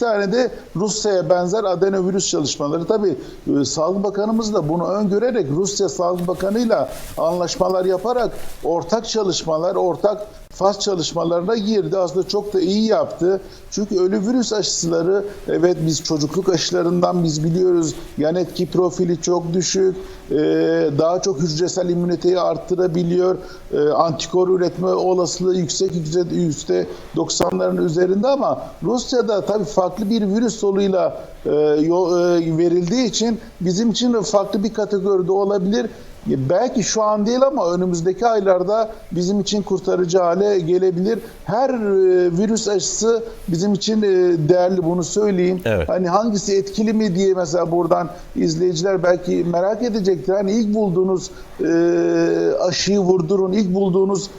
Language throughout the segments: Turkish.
tane de Rusya'ya benzer adenovirüs çalışmaları. Tabii e, Sağlık Bakanımız da bunu öngörerek Rusya Sağlık Bakanı'yla anlaşmalar yaparak ortak çalışmalar, ortak faz çalışmalarına girdi. Aslında çok da iyi yaptı. Çünkü ölü virüs aşıları evet biz çocukluk aşılarından biz biliyoruz yan etki profili çok düşük. e, daha çok hücresel immüniteyi arttırabiliyor. e, antikor üretme olasılığı yüksek yüzde, yüzde 90'ların üzerinde ama Rusya'da tabii farklı bir virüs soluyla e, verildiği için bizim için farklı bir kategoride olabilir. Belki şu an değil ama önümüzdeki aylarda bizim için kurtarıcı hale gelebilir. Her e, virüs aşısı bizim için e, değerli bunu söyleyeyim. Evet. Hani hangisi etkili mi diye mesela buradan izleyiciler belki merak edecektir. Hani ilk bulduğunuz e, aşıyı vurdurun, ilk bulduğunuz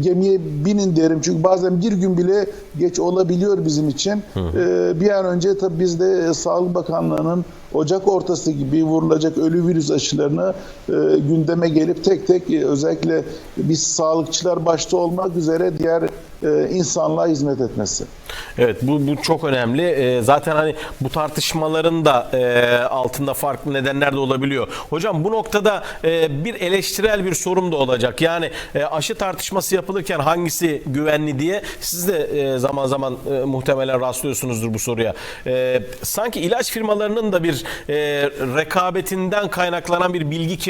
gemiye binin derim. Çünkü bazen bir gün bile geç olabiliyor bizim için. E, bir an önce tabii biz de Sağlık Bakanlığı'nın Ocak ortası gibi vurulacak ölü virüs aşılarını e, gündeme gelip tek tek e, özellikle biz sağlıkçılar başta olmak üzere diğer e, insanlığa hizmet etmesi. Evet bu, bu çok önemli. Ee, zaten hani bu tartışmaların da e, altında farklı nedenler de olabiliyor. Hocam bu noktada e, bir eleştirel bir sorum da olacak. Yani e, aşı tartışması yapılırken hangisi güvenli diye siz de e, zaman zaman e, muhtemelen rastlıyorsunuzdur bu soruya. E, sanki ilaç firmalarının da bir e, rekabetinden kaynaklanan bir bilgi kirliliği